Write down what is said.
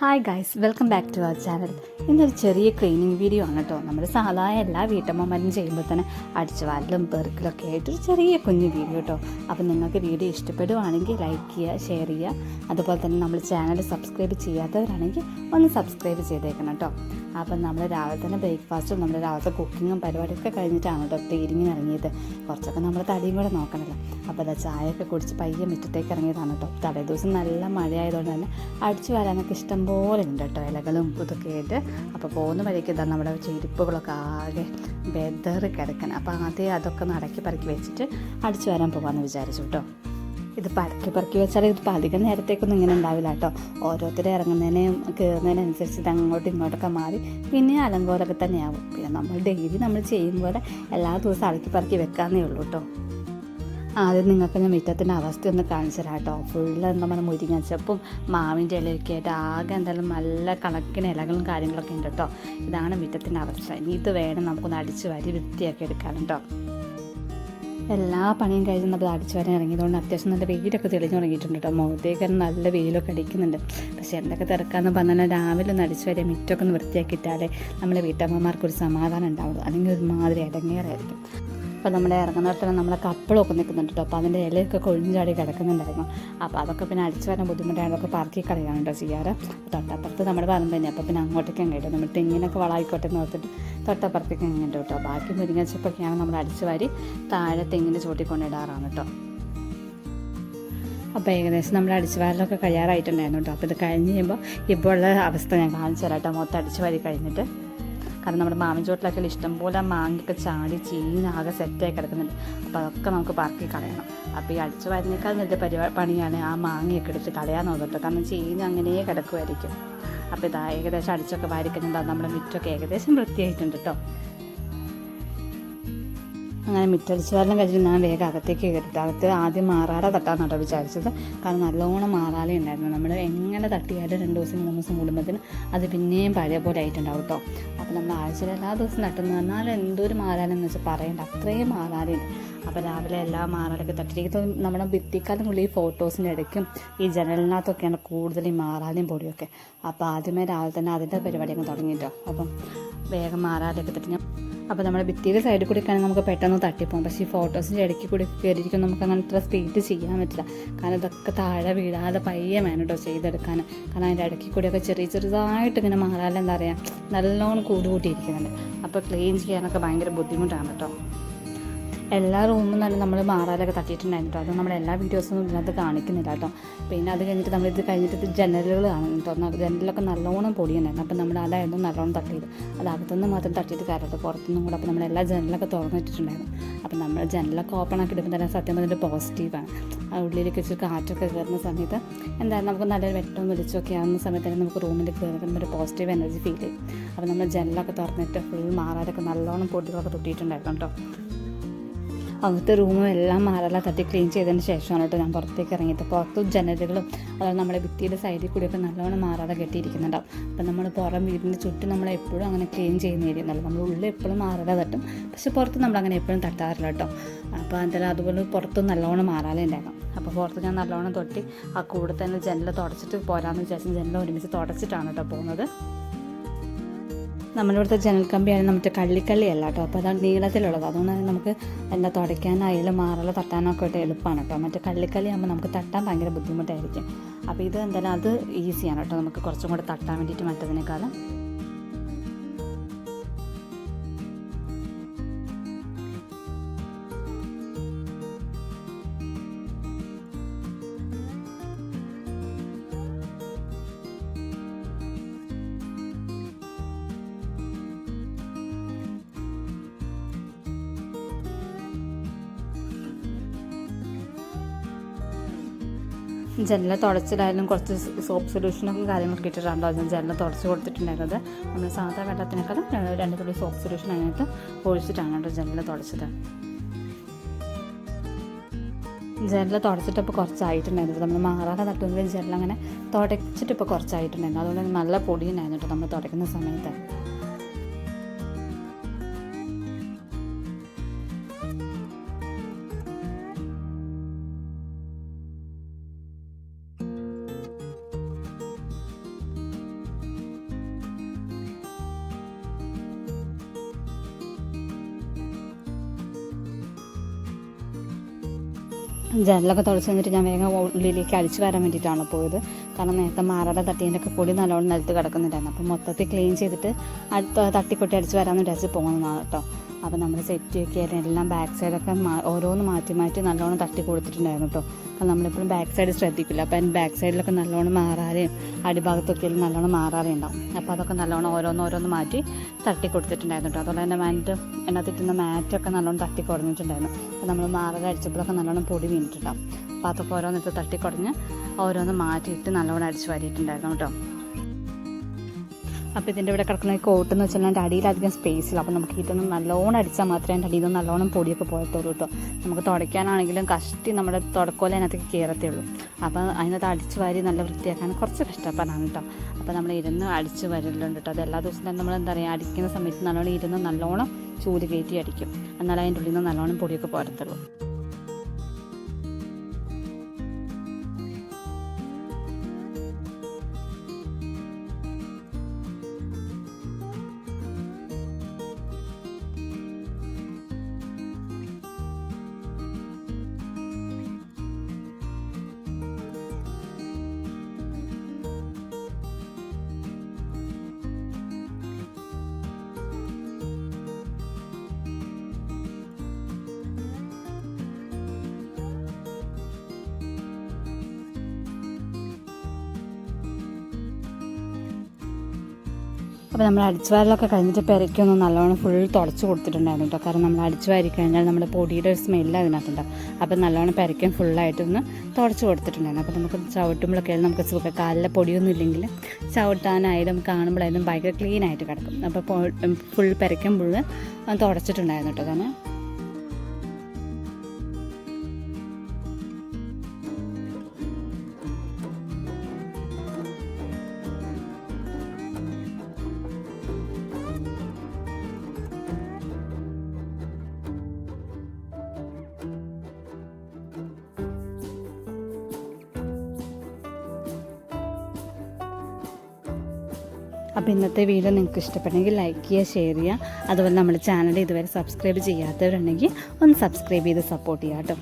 Hi guys welcome back to our channel ഇന്നൊരു ചെറിയ cleaning video ആണ് കേട്ടോ നമ്മൾ സാധാരണ എല്ലാ വീട്ടമ്മമാരും ചെയ്യുമ്പോൾ തന്നെ അടിച്ചു വാരലും പെറുക്കലൊക്കെ ആയിട്ട് ഒരു ചെറിയ കുഞ്ഞു വീഡിയോ കേട്ടോ അപ്പോൾ നിങ്ങൾക്ക് വീഡിയോ ഇഷ്ടപ്പെടുവാണെങ്കിൽ ലൈക്ക് ചെയ്യുക ഷെയർ ചെയ്യുക. അതുപോലെ തന്നെ നമ്മൾ ചാനൽ സബ്സ്ക്രൈബ് ചെയ്യാത്തവരാണെങ്കിൽ ഒന്ന് സബ്സ്ക്രൈബ് ചെയ്തേക്കണം കേട്ടോ അപ്പം നമ്മൾ രാവിലെ തന്നെ ബ്രേക്ക്ഫാസ്റ്റും നമ്മൾ രാവിലത്തെ കുക്കിങ്ങും പരിപാടിയൊക്കെ കഴിഞ്ഞിട്ടാണ് കേട്ടോ ക്ലീനിങ്ങിന് ഇറങ്ങിയത് കുറച്ചൊക്കെ നമ്മൾ തടിയും കൂടെ നോക്കണമല്ലോ അപ്പോൾ അതാ ചായയൊക്കെ കുടിച്ച് പയ്യെ മുറ്റത്തേക്ക് ഇറങ്ങിയതാണ് കേട്ടോ തലേ ദിവസം നല്ല മഴയായതുകൊണ്ട് തന്നെ അടിച്ചു വരാനൊക്കെ ഇഷ്ടം പോലെ ഉണ്ട് കേട്ടോ ഇലകളും ഇതൊക്കെ ആയിട്ട്. അപ്പോൾ പോകുന്ന വഴിക്ക് ഇതാണ് നമ്മുടെ ചെരുപ്പുകളൊക്കെ ആകെ ബെദറി കിടക്കണം. അപ്പോൾ ആദ്യം അതൊക്കെ നടക്കി പറക്കി വെച്ചിട്ട് അടിച്ചു വരാൻ പോകാമെന്ന് വിചാരിച്ചു കേട്ടോ. ഇത് പറക്കി പറക്കി വെച്ചാൽ ഇതിപ്പോൾ അധികം നേരത്തേക്കൊന്നും ഇങ്ങനെ ഉണ്ടാവില്ല കേട്ടോ. ഓരോരുത്തർ ഇറങ്ങുന്നതിനും കയറുന്നതിനനുസരിച്ച് ഇത് അങ്ങോട്ടും ഇങ്ങോട്ടൊക്കെ മാറി പിന്നെ അലങ്കോലൊക്കെ തന്നെയാവും. പിന്നെ നമ്മൾ ഡെയിലി നമ്മൾ ചെയ്യും പോലെ എല്ലാ ദിവസവും അടക്കി പറക്കി വെക്കാന്നേ ഉള്ളൂ കേട്ടോ. ആദ്യം നിങ്ങൾക്ക് ഞാൻ മുറ്റത്തിന്റെ അവസ്ഥ ഒന്ന് കാണിച്ചു തരാം കേട്ടോ ഫുള്ള് പറയുക മുരിങ്ങച്ചപ്പും മാവിന്റെ ഇലയൊക്കെ ആയിട്ട് ആകെ എന്തായാലും നല്ല കണക്കിന് ഇലകളും കാര്യങ്ങളൊക്കെ ഉണ്ട് കേട്ടോ. ഇതാണ് മുറ്റത്തിന്റെ അവസ്ഥ. ഇനി ഇത് വേണം നമുക്കൊന്ന് അടിച്ചു വാരി വൃത്തിയാക്കി എടുക്കാൻ കേട്ടോ. എല്ലാ പണിയും കഴിഞ്ഞ് നമ്മൾ അടിച്ചു വരാൻ ഇറങ്ങിയതുകൊണ്ട് അത്യാവശ്യം നല്ല വെയിലൊക്കെ തെളിഞ്ഞു തുടങ്ങിയിട്ടുണ്ട് കേട്ടോ. മുഖത്തേക്ക് നല്ല വെയിലൊക്കെ അടിക്കുന്നുണ്ട്. പക്ഷേ എന്തൊക്കെ തിരക്കാന്ന് പറഞ്ഞാൽ രാവിലെ ഒന്ന് അടിച്ചു വരെ മിറ്റൊക്കെ ഒന്ന് വൃത്തിയാക്കിയിട്ടാലേ നമ്മളെ വീട്ടമ്മമാർക്കൊരു സമാധാനം ഉണ്ടാവുള്ളൂ. അല്ലെങ്കിൽ ഒരുമാതിരി ഇടങ്ങേറായിരിക്കും. അപ്പോൾ നമ്മുടെ ഇറങ്ങുന്നിടത്ത് തന്നെ നമ്മളെ കപ്പളൊക്കെ നിൽക്കുന്നുണ്ട് കേട്ടോ. അപ്പോൾ അതിന്റെ ഇലയൊക്കെ കൊഴിഞ്ഞാടി കിടക്കുന്നുണ്ടായിരുന്നു. അപ്പോൾ അതൊക്കെ പിന്നെ അടിച്ചു വരാൻ ബുദ്ധിമുട്ടാണ്. അതൊക്കെ പറക്കി കളയാണ് കേട്ടോ ചെയ്യാറ്. തൊട്ടപ്പുറത്ത് നമ്മുടെ പറമ്പ് തന്നെ അപ്പോൾ പിന്നെ അങ്ങോട്ടേക്ക് അങ്ങ് കേട്ടോ നമ്മൾ തെങ്ങിനൊക്കെ വളമായിക്കോട്ടെ എന്ന് ഓർത്തിട്ട് തൊട്ടപ്പുറത്തേക്ക് അങ്ങോട്ട് കേട്ടോ. ബാക്കി മുരിങ്ങച്ചപ്പൊക്കെയാണ് നമ്മൾ അടിച്ചു വാരി താഴെ തെങ്ങിന്റെ ചൂട്ടി കൊണ്ടിടാറാണ് കേട്ടോ. അപ്പോൾ ഏകദേശം നമ്മൾ അടിച്ചു വാരലൊക്കെ കഴിയാറായിട്ടുണ്ടായിരുന്നു കേട്ടോ. അപ്പോൾ ഇത് കഴിഞ്ഞ് കഴിയുമ്പോൾ ഇപ്പോൾ ഉള്ള അവസ്ഥ ഞാൻ കാണിച്ചു തരാം കേട്ടോ. മൊത്തം അടിച്ചു വാരി കഴിഞ്ഞിട്ട്. കാരണം നമ്മുടെ മാവിൻ ചോട്ടിലൊക്കെ ഇഷ്ടംപോലെ മാങ്ങയൊക്കെ ചാടി ചീനാകെ സെറ്റായി കിടക്കുന്നുണ്ട്. അപ്പോൾ അതൊക്കെ നമുക്ക് പറക്കി കളയണം. അപ്പോൾ ഈ അടിച്ചു വരുന്നേക്കാൾ നല്ല പരിപാടി പണിയാണ് ആ മാങ്ങയൊക്കെ എടുത്ത് കളയാൻ നോക്കട്ടോ. കാരണം ചീഞ്ഞ് അങ്ങനെ കിടക്കുമായിരിക്കും അപ്പോൾ ഇതാ ഏകദേശം അടിച്ചൊക്കെ വാരിക്കുന്നുണ്ടാവും നമ്മുടെ മിറ്റൊക്കെ ഏകദേശം വൃത്തിയായിട്ടുണ്ട് കേട്ടോ അങ്ങനെ മിറ്റടിച്ച് വരണം കഴിഞ്ഞിട്ട് ഞാൻ വേഗം അകത്തേക്ക് കയറിയിട്ട് അകത്ത് ആദ്യം മാറാറ തട്ടാന്നാട്ടോ വിചാരിച്ചത്. കാരണം നല്ലോണം മാറാലേ ഉണ്ടായിരുന്നു. നമ്മൾ എങ്ങനെ തട്ടിയാലും രണ്ട് ദിവസം മൂന്ന് ദിവസം കൂടുമ്പോഴത്തേന് അത് പിന്നെയും പഴയ പോലെ ആയിട്ടുണ്ടാവും കേട്ടോ അപ്പോൾ നമ്മൾ ആഴ്ചയിൽ എല്ലാ ദിവസവും നട്ടെന്ന് പറഞ്ഞാൽ എന്തൊരു മാറാലെന്ന് വെച്ചാൽ പറയണ്ട. അത്രയും മാറാലുണ്ട് അപ്പോൾ രാവിലെ എല്ലാ മാറാലൊക്കെ തട്ടിയിരിക്കുന്നത് നമ്മുടെ ഭിത്തിക്കാലിനുള്ളിൽ ഈ ഫോട്ടോസിന്റെ ഇടയ്ക്കും ഈ ജനലിനകത്തൊക്കെയാണ് കൂടുതൽ ഈ മാറാലും പൊടിയൊക്കെ. അപ്പോൾ ആദ്യമേ രാവിലെ തന്നെ അതിന്റെ പരിപാടിയൊക്കെ തുടങ്ങിയിട്ടോ അപ്പം വേഗം മാറാതൊക്കെ തട്ടി. അപ്പോൾ നമ്മുടെ ഭിത്തിയുടെ സൈഡിൽ കൂടി ഒക്കെ നമുക്ക് പെട്ടെന്ന് തട്ടിപ്പോകും പക്ഷേ ഈ ഫോട്ടോസിന്റെ ഇടയ്ക്ക് കൂടി കയറിയിരിക്കും നമുക്ക് അങ്ങനെ ഇത്ര സ്പീഡ് ചെയ്യാൻ പറ്റില്ല. കാരണം ഇതൊക്കെ താഴെ വീഴാതെ പയ്യെ വേണം കേട്ടോ ചെയ്തെടുക്കാൻ. കാരണം അതിന്റെ ഇടയ്ക്ക് കൂടിയൊക്കെ ചെറിയ ചെറുതായിട്ട് ഇങ്ങനെ മാറാൻ എന്താ പറയുക നല്ലോണം കൂടുകൂട്ടിയിരിക്കുന്നുണ്ട് അപ്പോൾ ക്ലീൻ ചെയ്യാനൊക്കെ ഭയങ്കര ബുദ്ധിമുട്ടാണ് കേട്ടോ. എല്ലാ റൂമും തന്നെ നമ്മൾ മാറാലൊക്കെ തട്ടിയിട്ടുണ്ടായിരുന്നു കേട്ടോ. അത് നമ്മൾ എല്ലാ വീഡിയോസൊന്നും ഇതിനകത്ത് കാണിക്കുന്നില്ല കേട്ടോ. പിന്നെ അത് കഴിഞ്ഞിട്ട് നമ്മൾ ഇത് കഴിഞ്ഞിട്ട് ഇത് ജനലുകൾ കാണും കേട്ടോ. ജനലിലൊക്കെ നല്ലോണം പൊടിയുണ്ടായിരുന്നു. അപ്പം നമ്മൾ അതായിരുന്നു നല്ലോണം തട്ടിയത്. അത് അകത്തുനിന്ന് മാത്രം തട്ടിയിട്ട് കാര്യമില്ല പുറത്തുനിന്നും കൂടെ അപ്പോൾ നമ്മൾ എല്ലാ ജനലൊക്കെ തുറന്നിട്ടിട്ടുണ്ടായിരുന്നു അപ്പം നമ്മൾ ജനലൊക്കെ ഓപ്പൺ ആക്കി ഇടുമ്പോൾ തന്നെ സത്യം പറഞ്ഞിട്ട് പോസിറ്റീവാണ് ആ ഉള്ളിലേക്ക് വെച്ച് കാറ്റൊക്കെ കയറുന്ന സമയത്ത് എന്തായാലും നമുക്ക് നല്ലൊരു വെട്ടവും വെളിച്ചമൊക്കെ ആവുന്ന സമയത്ത് തന്നെ നമുക്ക് റൂമിൽ കയറുന്ന ഒരു പോസിറ്റീവ് എനർജി ഫീൽ ചെയ്യും. അപ്പോൾ നമ്മൾ ജനലൊക്കെ തുറന്നിട്ട് ഫുൾ മാറാലൊക്കെ നല്ലോണം പൊടികളൊക്കെ തൊട്ടിയിട്ടുണ്ടായിരുന്നു കേട്ടോ. അകത്തെ റൂമും എല്ലാം മാറെല്ലാം തട്ടി ക്ലീൻ ചെയ്തതിന് ശേഷമാണ് കേട്ടോ ഞാൻ പുറത്തേക്ക് ഇറങ്ങിയത്. പുറത്ത് ജനലുകളും അതായത് നമ്മുടെ ഭിത്തിയുടെ സൈഡിൽ കൂടിയൊക്കെ നല്ലവണ്ണം മാറാതെ കെട്ടിയിരിക്കുന്നുണ്ടാവും. അപ്പം നമ്മൾ പുറം വീടിന്റെ ചുറ്റും നമ്മൾ എപ്പോഴും അങ്ങനെ ക്ലീൻ ചെയ്യുന്നതായിരിക്കും നമ്മൾ ഉള്ളിൽ എപ്പോഴും മാറാതെ തട്ടും. പക്ഷെ പുറത്ത് നമ്മൾ അങ്ങനെ എപ്പോഴും തട്ടാറില്ല കേട്ടോ. അപ്പോൾ എന്തായാലും അതുപോലെ പുറത്തും നല്ലവണ്ണം മാറാലേ ഉണ്ടായിരുന്നു. അപ്പോൾ പുറത്ത് ഞാൻ നല്ലവണ്ണം തൊട്ടി ആ കൂടെ തന്നെ ജനൽ തുടച്ചിട്ട് പോരാമെന്ന് വിചാരിച്ചു ജനൽ ഒരുമിച്ച് തുടച്ചിട്ടാണ് കേട്ടോ പോകുന്നത്. നമ്മളിവിടുത്തെ ജനൽ കമ്പിയാണ് മറ്റേ കള്ളിക്കള്ളിയല്ല കേട്ടോ. അപ്പോൾ അതാണ് നീളത്തിലുള്ളത്. അതുകൊണ്ട് തന്നെ നമുക്ക് എന്താ തുടയ്ക്കാനായാലും മാറല തട്ടാനൊക്കെ ആയിട്ട് എളുപ്പമാണ് കേട്ടോ. മറ്റേ കള്ളിക്കള്ളി ആകുമ്പോൾ നമുക്ക് തട്ടാൻ ഭയങ്കര ബുദ്ധിമുട്ടായിരിക്കും. അപ്പോൾ ഇത് എന്തായാലും അത് ഈസിയാണ് കേട്ടോ. നമുക്ക് കുറച്ചും കൂടെ തട്ടാൻ വേണ്ടിയിട്ട് മറ്റതിനേക്കാളും. ജനല തുടച്ചിലായാലും കുറച്ച് സോപ്പ് സൊല്യൂഷനൊക്കെ കാര്യങ്ങളൊക്കെ ഇട്ടിട്ടുണ്ടോ അതിന് ജനല തുടച്ച് കൊടുത്തിട്ടുണ്ടായിരുന്നത്. നമ്മൾ സാധാ വെള്ളത്തിനേക്കാളും രണ്ട് തുള്ളി സോപ്പ് സൊല്യൂഷൻ അതിനകത്ത് ഒഴിച്ചിട്ടാണ് കേട്ടോ ജനല തുടച്ചത്. ജനല തുടച്ചിട്ടിപ്പോൾ കുറച്ചായിട്ടുണ്ടായിരുന്നു. നമ്മൾ മാറാതെ തട്ടുമെങ്കിൽ ജനല അങ്ങനെ തുടച്ചിട്ട് ഇപ്പോൾ കുറച്ചായിട്ടുണ്ടായിരുന്നു. അതുകൊണ്ട് നല്ല പൊടിയുണ്ടായിരുന്നു കേട്ടോ നമ്മൾ തുടയ്ക്കുന്ന സമയത്ത്. ജനലൊക്കെ തുടച്ച് വന്നിട്ട് ഞാൻ വേഗം ഉള്ളിലേക്ക് അടിച്ചു വരാൻ വേണ്ടിയിട്ടാണ് പോയത്. കാരണം നേരത്തെ മാറയുടെ തട്ടീന്റെയൊക്കെ പൊടി നല്ലോണം നിലത്ത് കിടക്കുന്നുണ്ടായിരുന്നു. അപ്പോൾ മൊത്തത്തിൽ ക്ലീൻ ചെയ്തിട്ട് അടുത്ത തട്ടിക്കൊട്ടി അടിച്ച് വരാമെന്ന് വിചാരിച്ച് പോകുന്നതാണ് കേട്ടോ. അപ്പോൾ നമ്മൾ സെറ്റ് ചെയ്യാൻ എല്ലാം ബാക്ക് സൈഡൊക്കെ മാ- ഓരോന്ന് മാറ്റി മാറ്റി നല്ലോണം തട്ടി കൊടുത്തിട്ടുണ്ടായിരുന്നു കേട്ടോ അപ്പം നമ്മളെപ്പോഴും ബാക്ക് സൈഡ് ശ്രദ്ധിക്കില്ല. അപ്പം ബാക്ക് സൈഡിലൊക്കെ നല്ലോണം മാറാതെയും അടിഭാഗത്തൊക്കെ നല്ലോണം മാറാതെ ഉണ്ടാവും അപ്പോൾ അതൊക്കെ നല്ലോണം ഓരോന്ന് ഓരോന്ന് മാറ്റി തട്ടി കൊടുത്തിട്ടുണ്ടായിരുന്നു കേട്ടോ അതുപോലെ തന്നെ മാറ്റ് എണ്ണത്തിട്ടുന്ന മാറ്റൊക്കെ നല്ലോണം തട്ടി കുറഞ്ഞിട്ടുണ്ടായിരുന്നു അപ്പോൾ നമ്മൾ മാറാതെ അടിച്ചപ്പോഴൊക്കെ നല്ലോണം പൊടി വീണിട്ടുണ്ടാവും. അപ്പോൾ അതൊക്കെ ഓരോന്നിട്ട് തട്ടി കുറഞ്ഞ് ഓരോന്ന് മാറ്റിയിട്ട് നല്ലോണം അടിച്ച് വാരിയിട്ടുണ്ടായിരുന്നു കേട്ടോ അപ്പോൾ ഇതിന്റെ ഇവിടെ കിടക്കുന്ന കോട്ട് എന്ന് വെച്ചാൽ എന്റെ അടിയിൽ അധികം സ്പേസ് ഇല്ല. അപ്പോൾ നമുക്ക് ഇതൊന്നും നല്ലോണം അടിച്ചാൽ മാത്രമേ എന്റെ അടിയിൽ നിന്ന് നല്ലോണം പൊടിയൊക്കെ പോയത്തുള്ളൂ കേട്ടോ നമുക്ക് തുടയ്ക്കാനാണെങ്കിലും കഷ്ടി നമ്മുടെ തുടക്കോല അതിനകത്തേക്ക് കയറത്തുള്ളൂ. അപ്പോൾ അതിനകത്ത് അടിച്ച് വാരി നല്ല വൃത്തിയാക്കാൻ കുറച്ച് കഷ്ടപ്പാടാണ് കേട്ടോ അപ്പോൾ നമ്മൾ ഇരുന്ന് അടിച്ച് വരലുണ്ട് കേട്ടോ അത് എല്ലാ ദിവസവും നമ്മൾ എന്താ പറയുക അടിക്കുന്ന സമയത്ത് നല്ലോണം ഇരുന്ന് നല്ലോണം ചൂൽ കയറ്റി അടിക്കും. എന്നാലേ അതിന്റെ ഉള്ളിൽ നിന്ന് നല്ലോണം പൊടിയൊക്കെ പോരത്തുള്ളൂ. അപ്പോൾ നമ്മൾ അടിച്ചുവാരലൊക്കെ കഴിഞ്ഞിട്ട് പെരയ്ക്കൊന്ന് നല്ലോണം ഫുൾ തുടച്ച് കൊടുത്തിട്ടുണ്ടായിരുന്നു കേട്ടോ കാരണം നമ്മൾ അടിച്ചു വാരി കഴിഞ്ഞാൽ നമ്മുടെ പൊടിയുടെ ഒരു സ്മെല്ല് അതിനകത്തുണ്ടാവും അപ്പോൾ നല്ലോണം പെരയ്ക്കും ഫുള്ളായിട്ടൊന്ന് തുടച്ച് കൊടുത്തിട്ടുണ്ടായിരുന്നു. അപ്പോൾ നമുക്ക് ചവിട്ടുമ്പോഴൊക്കെ നമുക്ക് സുഖം. കാലിലെ പൊടിയൊന്നും ഇല്ലെങ്കിൽ ചവിട്ടാനായാലും കാണുമ്പോഴായാലും ഭയങ്കര ക്ലീൻ ആയിട്ട് കിടക്കും. അപ്പോൾ ഫുൾ പെരയ്ക്കുമ്പോൾ തുടച്ചിട്ടുണ്ടായിരുന്നു കേട്ടോ കാരണം അപ്പോൾ ഇന്നത്തെ വീഡിയോ നിങ്ങൾക്ക് ഇഷ്ടപ്പെട്ടെങ്കിൽ ലൈക്ക് ചെയ്യുക ഷെയർ ചെയ്യുക. അതുപോലെ നമ്മുടെ ചാനൽ ഇതുവരെ സബ്സ്ക്രൈബ് ചെയ്യാത്തവരുണ്ടെങ്കിൽ ഒന്ന് സബ്സ്ക്രൈബ് ചെയ്ത് സപ്പോർട്ട് ചെയ്യാം കേട്ടോ.